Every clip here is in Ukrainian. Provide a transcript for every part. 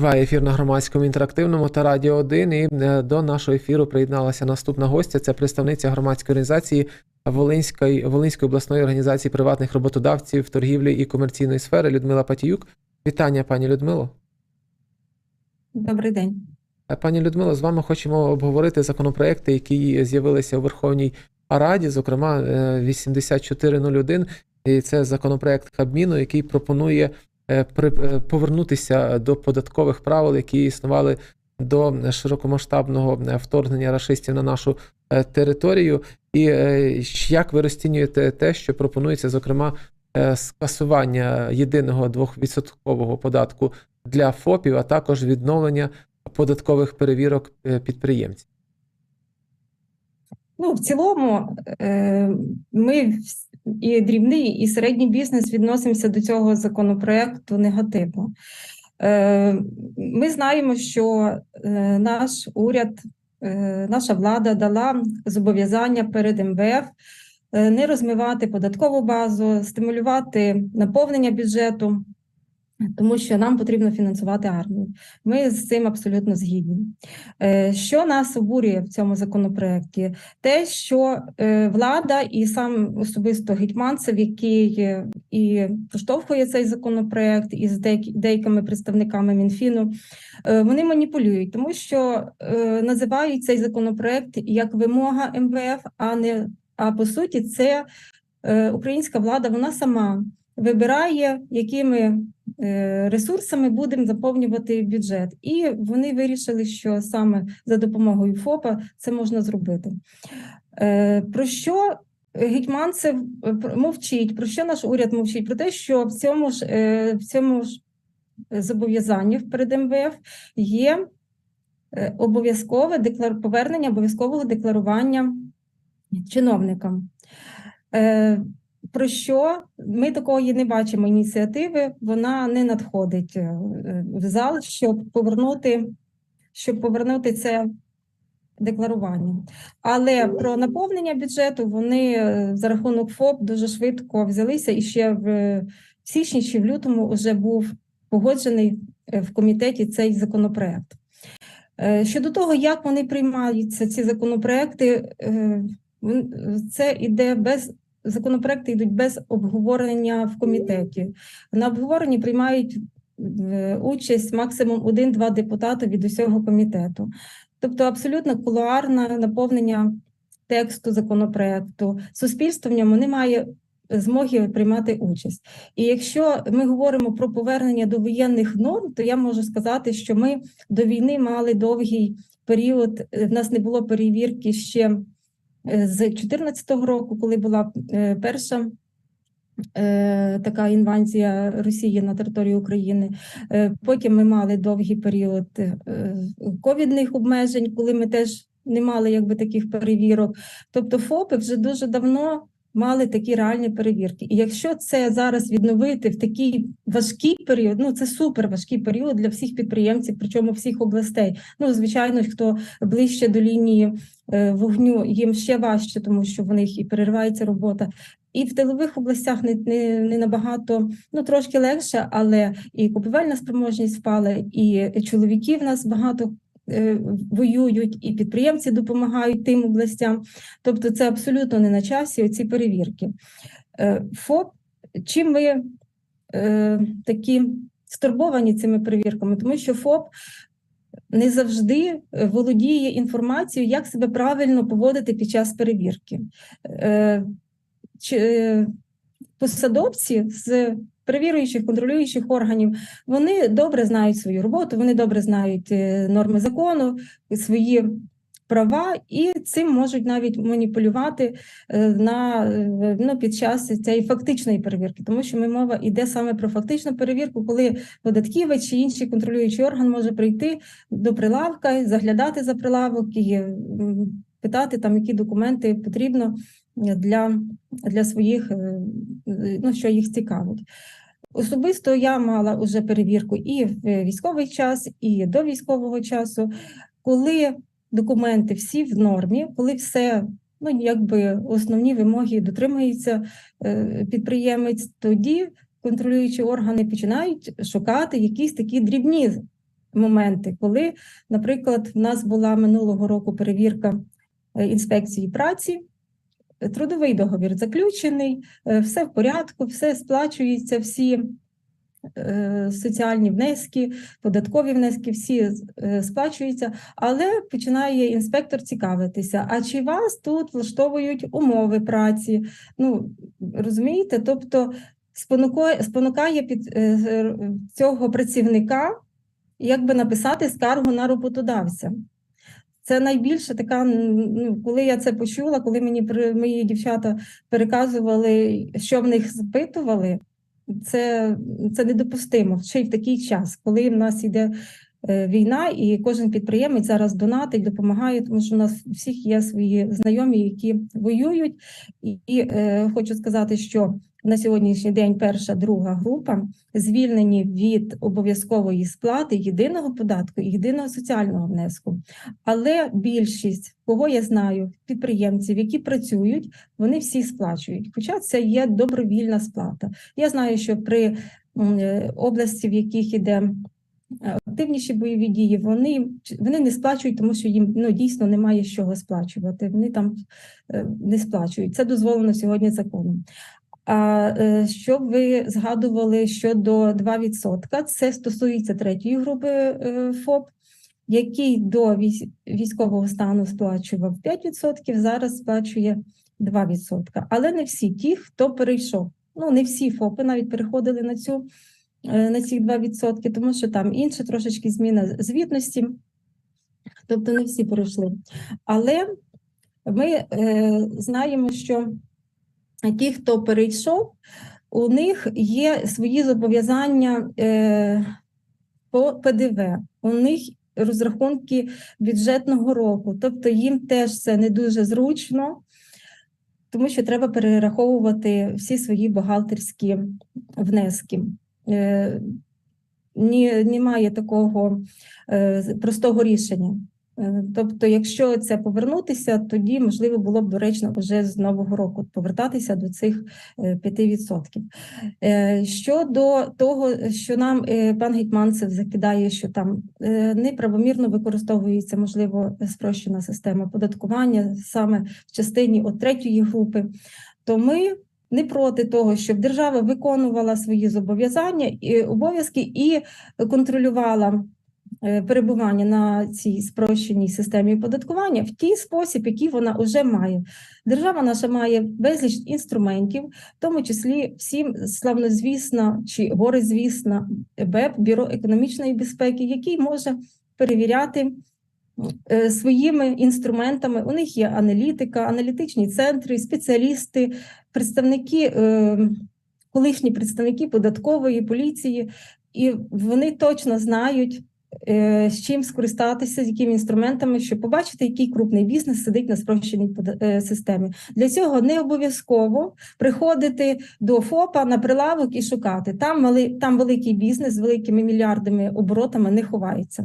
Триває ефір на громадському інтерактивному та радіо 1. І е, до нашого ефіру приєдналася наступна гостя. Це представниця громадської організації Волинської Волинської обласної організації приватних роботодавців торгівлі і комерційної сфери Людмила Патіюк. Вітання, пані Людмило. Добрий день. Е, Пані Людмило, з вами хочемо обговорити законопроекти, які з'явилися у Верховній Раді, зокрема е, 8401. І це законопроект Кабміну, який пропонує е, е, повернутися до податкових правил, які існували до широкомасштабного е, вторгнення рашистів на нашу е, територію. І е, як ви розцінюєте те, що пропонується, зокрема, е, скасування єдиного двохвідсоткового податку для ФОПів, а також відновлення податкових перевірок е, підприємців? Ну, в цілому, е, ми і дрібний, і середній бізнес відносимося до цього законопроекту негативно. Е, Ми знаємо, що е, наш уряд, е, наша влада дала зобов'язання перед МВФ не розмивати податкову базу, стимулювати наповнення бюджету, тому що нам потрібно фінансувати армію. Ми з цим абсолютно згідні. Е, Що нас обурює в цьому законопроекті? Те, що е, влада і сам особисто Гетьманцев, який е, і проштовхує цей законопроект із деякими представниками Мінфіну, вони маніпулюють, тому що називають цей законопроект як вимога МВФ, а не а по суті, це українська влада, вона сама вибирає, якими ресурсами будемо заповнювати бюджет. І вони вирішили, що саме за допомогою ФОПа це можна зробити. Е, Про що Гетьманцев е, про- мовчить? Про що наш уряд мовчить? Про те, що в цьому ж е, в цьому ж зобов'язанні перед МВФ є е, обов'язкове деклар... повернення обов'язкового декларування чиновникам. Про що ми такої не бачимо ініціативи, вона не надходить е, в зал, щоб повернути, щоб повернути це декларування. Але про наповнення бюджету вони е, за рахунок ФОП дуже швидко взялися і ще в січні чи в лютому вже був погоджений е, в комітеті цей законопроект. Щодо того, як вони приймаються, ці законопроекти, це іде без законопроекти йдуть без обговорення в комітеті. На обговоренні приймають е, участь максимум один-два депутати від усього комітету. Тобто абсолютно кулуарне наповнення тексту законопроекту. Суспільство в ньому не має змоги приймати участь. І якщо ми говоримо про повернення до воєнних норм, то я можу сказати, що ми до війни мали довгий період. е, В нас не було перевірки ще з 2014 року, коли була е, перша. е, Така інвазія Росії на територію України. Е, Потім ми мали довгий період е, ковідних обмежень, коли ми теж не мали якби таких перевірок. Тобто ФОПи вже дуже давно мали такі реальні перевірки. І якщо це зараз відновити в такий важкий період, ну це супер важкий період для всіх підприємців, причому всіх областей. Ну, звичайно, хто ближче до лінії е, вогню, їм ще важче, тому що в них і переривається робота. І в тилових областях не, не, не набагато, ну трошки легше, але і купівельна спроможність впала, і чоловіки в нас багато воюють, і підприємці допомагають тим областям. Тобто, це абсолютно не на часі оці перевірки. Е, ФОП, чим ми е, такі стурбовані цими перевірками, тому що ФОП не завжди е, володіє інформацією, як себе правильно поводити під час перевірки. Е, е, посадовці з перевірюючих, контролюючих органів, вони добре знають свою роботу, вони добре знають е, норми закону, свої права, і цим можуть навіть маніпулювати е, на, е, ну, під час цієї фактичної перевірки, тому що ми мова йде саме про фактичну перевірку, коли податківець чи інший контролюючий орган може прийти до прилавка, заглядати за прилавок і питати там, які документи потрібно для, для своїх, ну, що їх цікавить. Особисто я мала вже перевірку і в військовий час, і до військового часу, коли документи всі в нормі, коли все, ну якби основні вимоги дотримується е, підприємець, тоді контролюючі органи починають шукати якісь такі дрібні моменти, коли, наприклад, в нас була минулого року перевірка е, інспекції праці. Трудовий договір заключений, е, все в порядку, все сплачується, всі е, соціальні внески, податкові внески, всі е, сплачуються, але починає інспектор цікавитися: а чи вас тут влаштовують умови праці? Ну розумієте, тобто спонукає, під цього працівника якби написати скаргу на роботодавця. Це найбільше така, ну, коли я це почула, коли мені мої дівчата переказували, що в них запитували, це, це недопустимо ще й в такий час, коли в нас йде війна, і кожен підприємець зараз донатить, допомагає, тому що у нас всіх є свої знайомі, які воюють. І, і е, хочу сказати, що на сьогоднішній день перша, друга група звільнені від обов'язкової сплати єдиного податку і єдиного соціального внеску. Але більшість, кого я знаю, підприємців, які працюють, вони всі сплачують. Хоча це є добровільна сплата. Я знаю, що при е, області, в яких іде е, активніші бойові дії, вони, вони не сплачують, тому що їм ну, дійсно немає з чого сплачувати. Вони там е, не сплачують. Це дозволено сьогодні законом. А е, що ви згадували щодо 2%? Це стосується третьої групи е, ФОП, який до військового стану сплачував 5%, зараз сплачує 2%. Але не всі ті, хто перейшов. Ну, не всі ФОПи навіть переходили на цю на ці 2%, тому що там інша трошечки зміна звітності, тобто не всі перейшли. Але ми е, знаємо, що ті, хто перейшов, у них є свої зобов'язання е, по ПДВ, у них розрахунки бюджетного року, тобто їм теж це не дуже зручно, тому що треба перераховувати всі свої бухгалтерські внески. Е, ні, немає такого е, простого рішення. Е, Тобто, якщо це повернутися, тоді можливо було б доречно вже з нового року повертатися до цих е, 5%. Е, Щодо того, що нам пан Гетьманцев закидає, що там неправомірно використовується можливо спрощена система податкування саме в частині от третьої групи, то ми. Не проти того, щоб держава виконувала свої зобов'язання і обов'язки і контролювала е, перебування на цій спрощеній системі оподаткування в тій спосіб, який вона вже має. Держава наша має безліч інструментів, в тому числі всім славнозвісна чи горизвісна БЕП, Бюро економічної безпеки, який може перевіряти своїми інструментами. У них є аналітика, аналітичні центри, спеціалісти, представники, е, колишні представники податкової поліції, і вони точно знають. е, З чим скористатися, з якими інструментами, щоб побачити, який крупний бізнес сидить на спрощеній е, системі. Для цього не обов'язково приходити до ФОПа на прилавок і шукати. Там, там великий бізнес з великими мільярдами оборотами не ховається.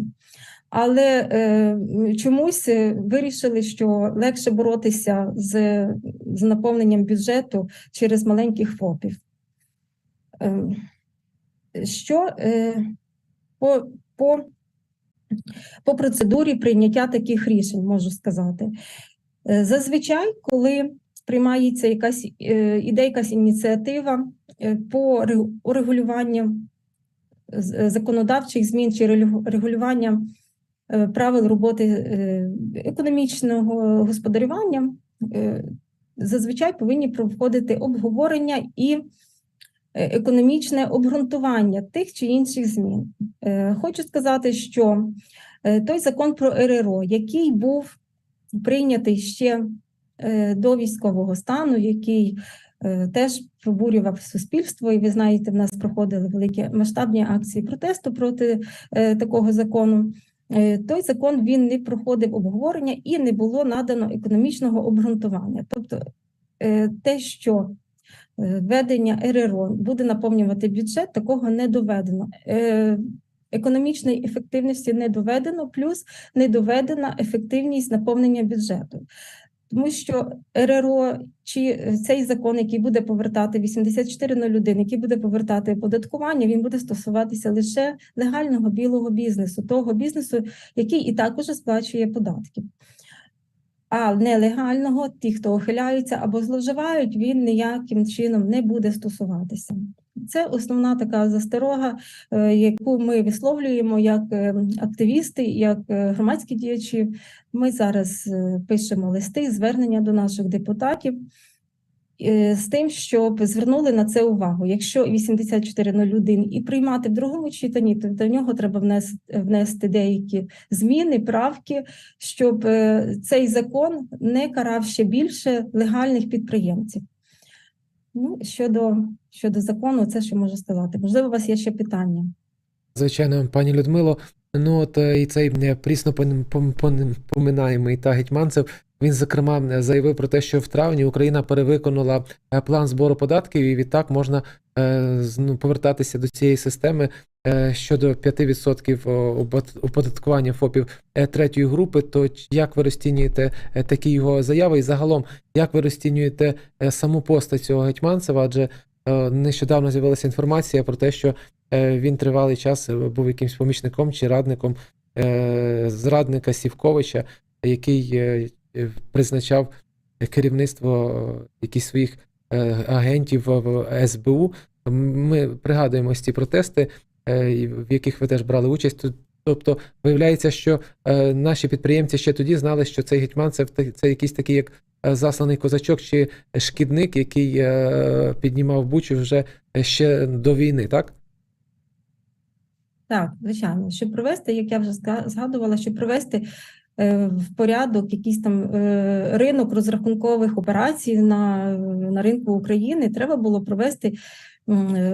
Але е, чомусь е, вирішили, що легше боротися з, з наповненням бюджету через маленьких ФОПів. Е, що е, по, по, по процедурі прийняття таких рішень можу сказати? Е, Зазвичай, коли приймається якась е, іде якась ініціатива е, по ре- урегулюванню е, законодавчих змін чи регулювання правил роботи е, економічного господарювання, е, зазвичай повинні проходити обговорення і е, економічне обґрунтування тих чи інших змін. Е, Хочу сказати, що е, той закон про РРО, який був прийнятий ще е, до військового стану, який е, теж пробурював суспільство, і ви знаєте, в нас проходили великі масштабні акції протесту проти е, такого закону. Е, Той закон він не проходив обговорення і не було надано економічного обґрунтування. Тобто е, те, що ведення введення РРО буде наповнювати бюджет, такого не доведено. Е, Економічної ефективності не доведено, плюс не доведена ефективність наповнення бюджету. Тому що РРО чи цей закон, який буде повертати 8401, який буде повертати оподаткування, він буде стосуватися лише легального білого бізнесу, того бізнесу, який і так уже сплачує податки. А нелегального, ті, хто ухиляються або зловживають, він ніяким чином не буде стосуватися. Це основна така засторога, е, яку ми висловлюємо як е, активісти, як е, громадські діячі. Ми зараз пишемо листи, звернення до наших депутатів з тим, щоб звернули на це увагу. Якщо 8401 і приймати в другому читанні, то до нього треба внести, внести деякі зміни, правки, щоб цей закон не карав ще більше легальних підприємців. Ну, щодо, щодо закону, це що може ставати. Можливо, у вас є ще питання. Звичайно, пані Людмило. Ну от е, і цей е, прісно поминаємий та Гетьманцев. Він зокрема е, заявив про те, що в травні Україна перевиконала план збору податків, і відтак можна ну, повертатися до цієї системи щодо 5% о- оподаткування ФОПів третьої групи. То як ви розцінюєте такі його заяви? І загалом, як ви розцінюєте саму постать цього Гетьманцева? Адже нещодавно з'явилася інформація про те, що він тривалий час е, був якимсь помічником чи радником е, зрадника Сівковича, який е, е, призначав керівництво е, якісь своїх е, агентів в- СБУ. Ми пригадуємо ось ці протести, е, в яких ви теж брали участь. Тобто, виявляється, що е, наші підприємці ще тоді знали, що цей гетьман це, це якийсь такий як е, засланий козачок чи шкідник, який е, піднімав бучу вже ще до війни, так? Так, звичайно, щоб провести, як я вже згадувала, щоб провести е, в порядок якийсь там е, ринок розрахункових операцій на, на ринку України, треба було провести е,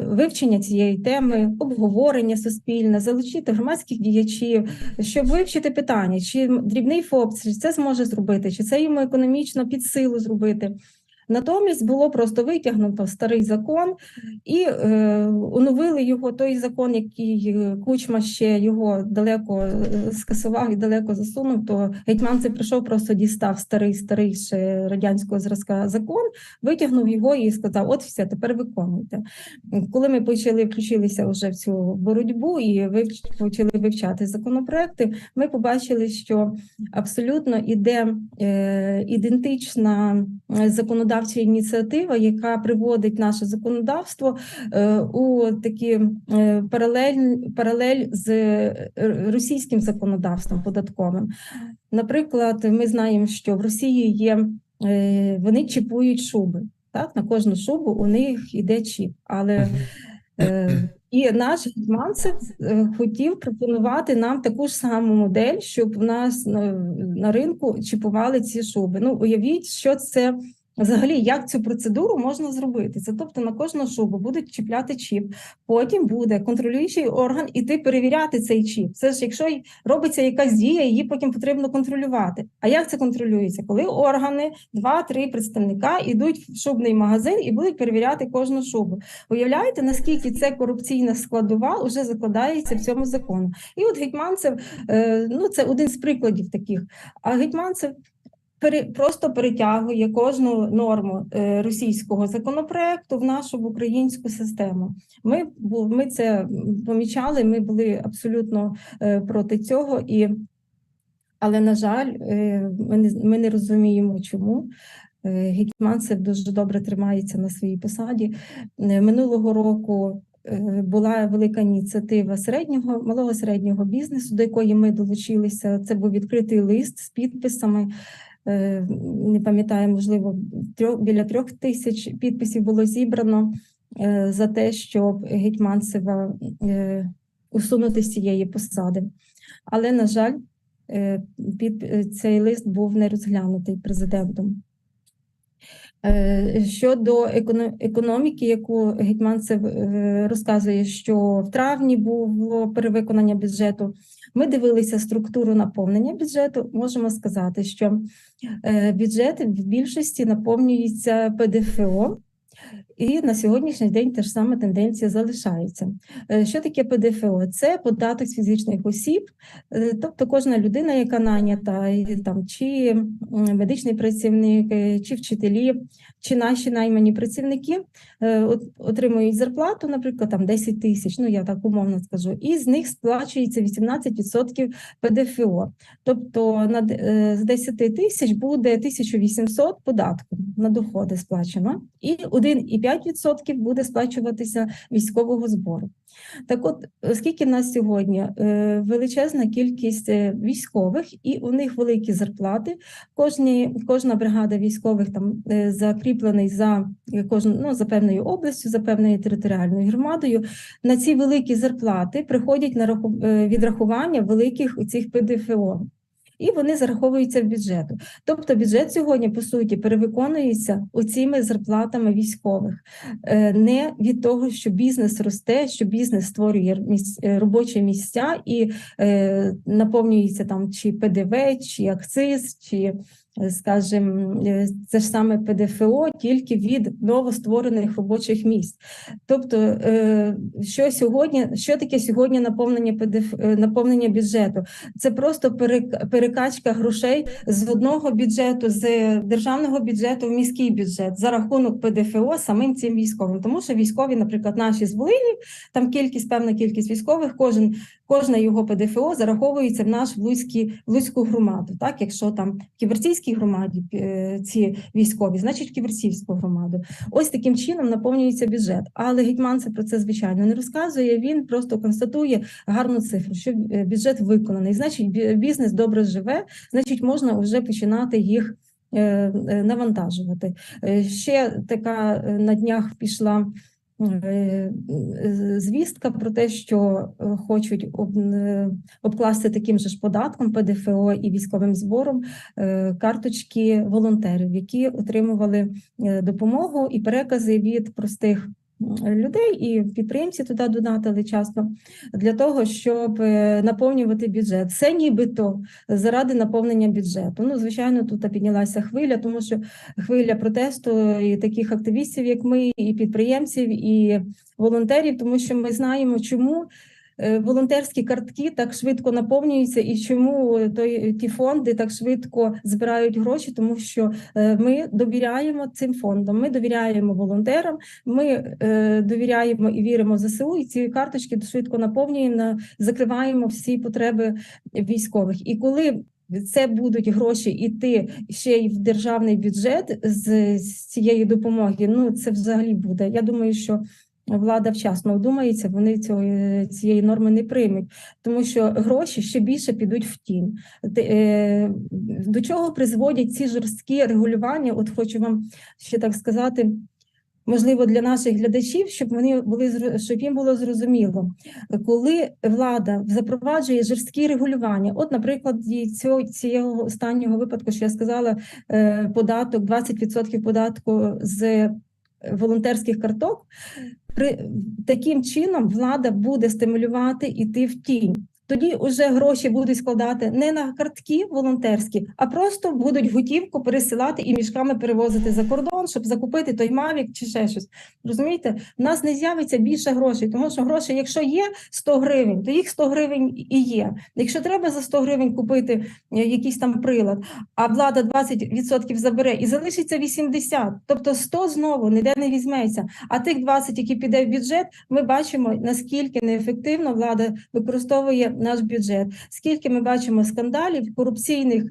вивчення цієї теми, обговорення суспільне, залучити громадських діячів, щоб вивчити питання, чи дрібний ФОП це зможе зробити, чи це йому економічно під силу зробити. Натомість було просто витягнуто старий закон і е, оновили його той закон, який е, Кучма ще його далеко е, скасував і далеко засунув. То гетьманцев прийшов, просто дістав старий старий ще радянського зразка закон, витягнув його і сказав: От все, тепер виконуйте. Коли ми почали включилися вже в цю боротьбу і вивч, почали вивчати законопроекти, ми побачили, що абсолютно іде е, ідентична е, законодавча ініціатива, яка приводить наше законодавство е, у такі е, паралель, паралель з е, російським законодавством податковим. Наприклад, ми знаємо, що в Росії є вони чіпують шуби. Так, на кожну шубу у них іде чіп, але Е, І наш гетьманцев хотів пропонувати нам таку ж саму модель, щоб в нас на, на ринку чіпували ці шуби. Ну, уявіть, що це взагалі, як цю процедуру можна зробити. Це тобто на кожну шубу будуть чіпляти чіп, потім буде контролюючий орган іти перевіряти цей чіп. Це ж якщо робиться якась дія, її потім потрібно контролювати. А як це контролюється? Коли органи, два-три представника йдуть в шубний магазин і будуть перевіряти кожну шубу. Уявляєте, наскільки це корупційна складова вже закладається в цьому закону? І от Гетьманцев, е, ну це один з прикладів таких. А Гетьманцев просто перетягує кожну норму е, російського законопроекту в нашу в українську систему. Ми ми це помічали. Ми були абсолютно е, проти цього і. Але на жаль, е, ми не, ми не розуміємо, чому. Гетьманцев дуже добре тримається на своїй посаді. Минулого року була велика ініціатива середнього, малого середнього бізнесу, до якої ми долучилися. Це був відкритий лист з підписами. Е, Не пам'ятаю, можливо, трьох, біля трьох тисяч підписів було зібрано е, за те, щоб Гетьманцева е, усунути з цієї посади. Але, на жаль, під цей лист був не розглянутий президентом. Е, Щодо економіки, яку Гетьманцев е, розказує, що в травні було перевиконання бюджету, ми дивилися структуру наповнення бюджету. Можемо сказати, що е, бюджет в більшості наповнюється ПДФО, І на сьогоднішній день теж саме тенденція залишається. Е, Що таке ПДФО? Це податок з фізичних осіб, е, тобто кожна людина, яка нанята, там чи медичний працівник, е, чи вчителі, чи наші наймані працівники отримують зарплату, наприклад, там 10 тисяч, ну я так умовно скажу, і з них сплачується 18% ПДФО. Тобто з 10 тисяч буде 1800 податку на доходи сплачено, і 1,5% буде сплачуватися військового збору. Так от, оскільки в нас сьогодні е, величезна кількість е, військових, і у них великі зарплати, кожні, кожна бригада військових там е, закріплений за кожну, ну, за певною областю, за певною територіальною громадою, на ці великі зарплати приходять на раху- відрахування великих цих ПДФО. І вони зараховуються в бюджету. Тобто бюджет сьогодні, по суті, перевиконується оціми зарплатами військових. Е, Не від того, що бізнес росте, що бізнес створює е, робочі місця і е, наповнюється там чи ПДВ, чи акциз, чи, скажімо, е, це ж саме ПДФО тільки від новостворених робочих місць. Тобто, е, що сьогодні, що таке сьогодні наповнення ПДФ, е, наповнення бюджету? Це просто перекачка грошей з одного бюджету, з державного бюджету в міський бюджет за рахунок ПДФО самим цим військовим. Тому що військові, наприклад, наші з Волині, там кількість, певна кількість військових, кожен, кожна його ПДФО зараховується в наш Луцький, Луцьку громаду. Так, якщо там в Ківерцівській громаді е, ці військові, значить в громаду. Ось таким чином наповнюється бюджет. Але гетьман це про це звичайно не розказує. Він просто констатує гарну цифру, що е, бюджет виконаний. Значить, бізнес добре живе, значить, можна вже починати їх. е, Навантажувати. Ще така на днях пішла звістка про те, що е, хочуть е, обкласти таким же ж податком ПДФО і військовим збором е, карточки волонтерів, які отримували е, допомогу і перекази від простих людей, і підприємці туди донатили часто для того, щоб е, наповнювати бюджет. Це нібито заради наповнення бюджету. Ну, звичайно, тут піднялася хвиля, тому що хвиля протесту і таких активістів, як ми, і підприємців, і волонтерів, тому що ми знаємо, чому. Е, Волонтерські картки так швидко наповнюються, і чому той ті фонди так швидко збирають гроші, тому що е, ми довіряємо цим фондам, ми довіряємо волонтерам, ми е, довіряємо і віримо в ЗСУ, і ці карточки швидко наповнюємо, закриваємо всі потреби військових. І коли це будуть гроші йти ще й в державний бюджет з, з цієї допомоги, ну це взагалі буде. Я думаю, що влада вчасно одумається, вони цього, цієї норми не приймуть, тому що гроші ще більше підуть в тінь. Е, До чого призводять ці жорсткі регулювання? От хочу вам ще так сказати. Можливо, для наших глядачів, щоб вони були щоб їм було зрозуміло, коли влада запроваджує жорсткі регулювання, от, наприклад, цього цього останнього випадку, що я сказала, е, податок 20% податку з волонтерських карток, таким чином влада буде стимулювати іти в тінь. Тоді вже гроші будуть складати не на картки волонтерські, а просто будуть готівку пересилати і мішками перевозити за кордон, щоб закупити той мавік чи ще щось. Розумієте, в нас не з'явиться більше грошей, тому що гроші, якщо є 100 гривень, то їх 100 гривень і є. Якщо треба за 100 гривень купити е, якийсь там прилад, а влада 20% забере і залишиться 80, тобто 100 знову ніде не візьметься. А тих 20, які піде в бюджет, ми бачимо наскільки неефективно влада використовує наш бюджет. Скільки ми бачимо скандалів, корупційних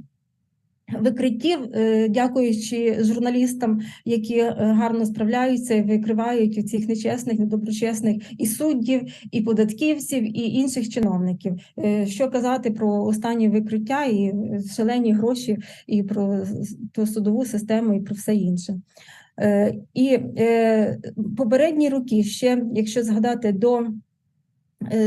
викриттів, е, дякуючи журналістам, які е, гарно справляються і викривають цих нечесних, недоброчесних і суддів, і податківців, і інших чиновників. Е, Що казати про останні викриття і шалені гроші, і про, про судову систему, і про все інше. І попередні роки, ще якщо згадати до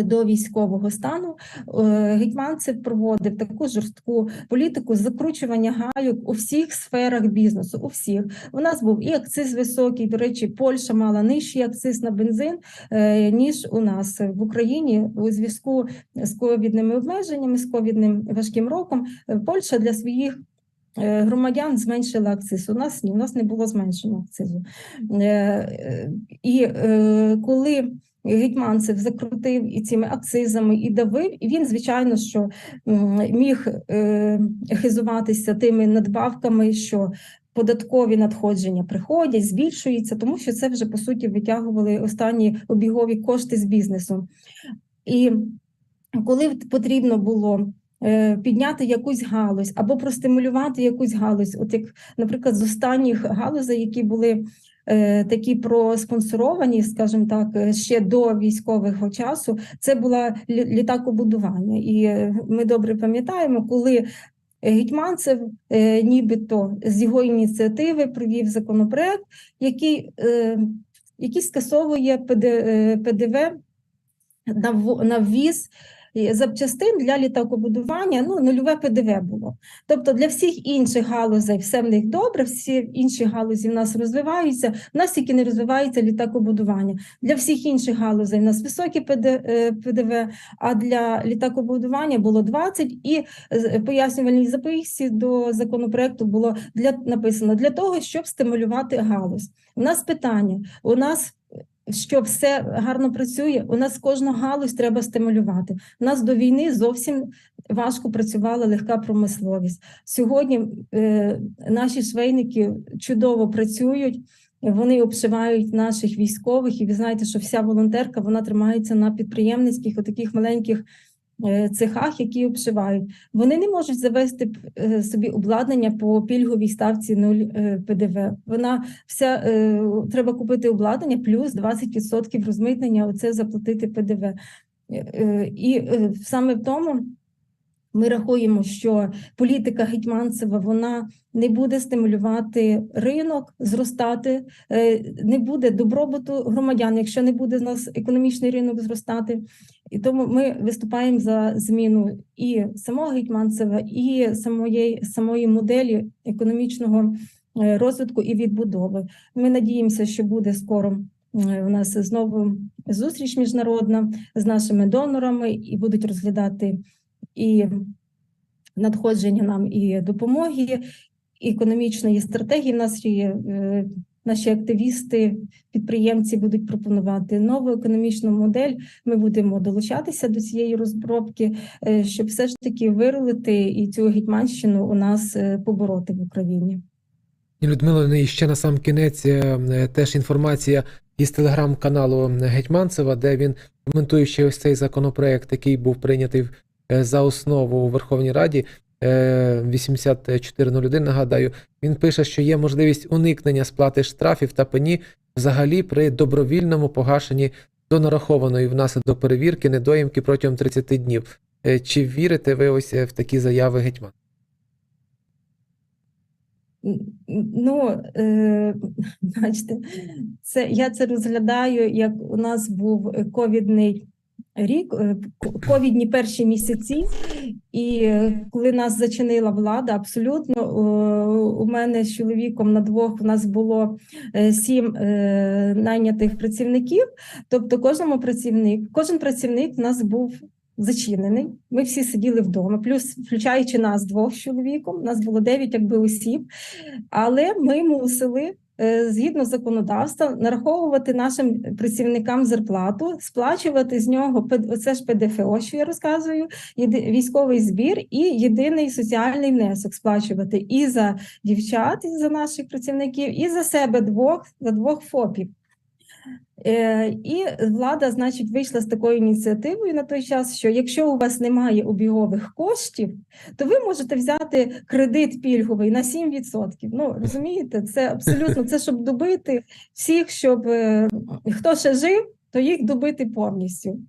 до військового стану е, Гетьманцев проводив таку жорстку політику закручування гайок у всіх сферах бізнесу. У всіх у нас був і акциз високий. До речі, Польща мала нижчий акциз на бензин е, ніж у нас в Україні у зв'язку з ковідними обмеженнями, з ковідним важким роком. е, Польща для своїх е, громадян зменшили акциз. У нас ні, у нас не було зменшено акцизу. Е, е, І е, коли Гетьманцев закрутив і цими акцизами і давив, і він, звичайно, що міг е, хизуватися тими надбавками, що податкові надходження приходять, збільшуються, тому що це вже по суті витягували останні обігові кошти з бізнесу. І коли потрібно було е, підняти якусь галузь або простимулювати якусь галузь, от як, наприклад, з останніх галузей, які були такі проспонсоровані, скажімо так, е, ще до військового часу, це була літакобудування. І е, ми добре пам'ятаємо, коли Гетьманцев е, нібито з його ініціативи провів законопроект, який, е, який скасовує е, ПДВ на ввіз е, запчастин для літакобудування, ну, нульове ПДВ було. Тобто для всіх інших галузей все в них добре, всі інші галузі в нас розвиваються, в нас тільки не розвивається літакобудування. Для всіх інших галузей в нас високі е, ПДВ, а для літакобудування було 20, і з- пояснювальній записці до законопроекту було для, написано для того, щоб стимулювати галузь. У нас питання, у нас що все гарно працює, у нас кожну галузь треба стимулювати. У нас до війни зовсім важко працювала легка промисловість. Сьогодні е, наші швейники чудово працюють. Вони обшивають наших військових, і ви знаєте, що вся волонтерка вона тримається на підприємницьких, отаких маленьких цехах, які обшивають. Вони не можуть завести е, собі обладнання по пільговій ставці 0 е, ПДВ. Вона вся е, треба купити обладнання плюс 20% розмитнення. Оце заплатити ПДВ. Е, е, І е, саме в тому ми рахуємо, що політика Гетьманцева вона не буде стимулювати ринок зростати, е, не буде добробуту громадян, якщо не буде в нас економічний ринок зростати. І тому ми виступаємо за зміну і самого Гетьманцева, і самої, самої моделі економічного е, розвитку і відбудови. Ми надіємося, що буде скоро е, у нас знову зустріч міжнародна з нашими донорами, і будуть розглядати і надходження нам і допомоги, економічної стратегії. В нас є е, наші активісти, підприємці будуть пропонувати нову економічну модель. Ми будемо долучатися до цієї розробки, е, щоб все ж таки вирулити і цю гетьманщину у нас е, побороти в Україні. Людмила, і ще на сам кінець теж інформація із телеграм-каналу Гетьманцева, де він коментуючи ось цей законопроект, який був прийнятий за основу у Верховній Раді. е, 8401, нагадаю, він пише, що є можливість уникнення сплати штрафів та пені взагалі при добровільному погашенні до нарахованої внаслідок перевірки недоїмки протягом 30 днів. Е, Чи вірите ви ось е, в такі заяви Гетьман? Ну, е, бачите, це я це розглядаю, як у нас був е, ковідний рік, е, ковідні перші місяці, і е, коли нас зачинила влада, абсолютно е, у мене з чоловіком на двох у нас було сім найнятих працівників. Тобто, кожному працівник, кожен працівник у нас був зачинений. Ми всі сиділи вдома, плюс включаючи нас двох з чоловіком, нас було дев'ять якби осіб. Але ми мусили згідно законодавства нараховувати нашим працівникам зарплату, сплачувати з нього це ж ПДФО, що я розказую, військовий збір і єдиний соціальний внесок сплачувати і за дівчат, і за наших працівників, і за себе двох, за двох ФОПів. Е, І влада, значить, вийшла з такою ініціативою на той час, що якщо у вас немає обігових коштів, то ви можете взяти кредит пільговий на 7%. Ну розумієте, це абсолютно це щоб добити всіх, щоб е, хто ще жив, то їх добити повністю.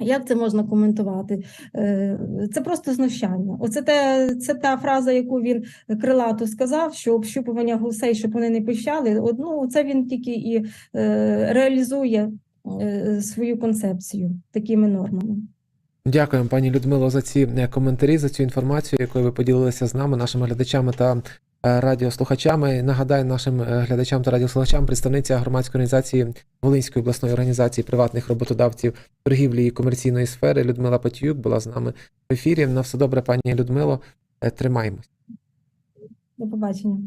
Як це можна коментувати? Е, Це просто знущання. Оце те, це та фраза, яку він крилато сказав, що общупування гусей, щоб вони не пищали. От, ну, це він тільки і е, реалізує е, свою концепцію такими нормами. Дякуємо, пані Людмило, за ці коментарі, за цю інформацію, якою ви поділилися з нами, нашими глядачами та радіослухачами. Нагадаю нашим е, глядачам та радіослухачам представниця громадської організації Волинської обласної організації приватних роботодавців торгівлі і комерційної сфери Людмила Патіюк була з нами в ефірі. На все добре, пані Людмило. Е, Тримаємось. До побачення.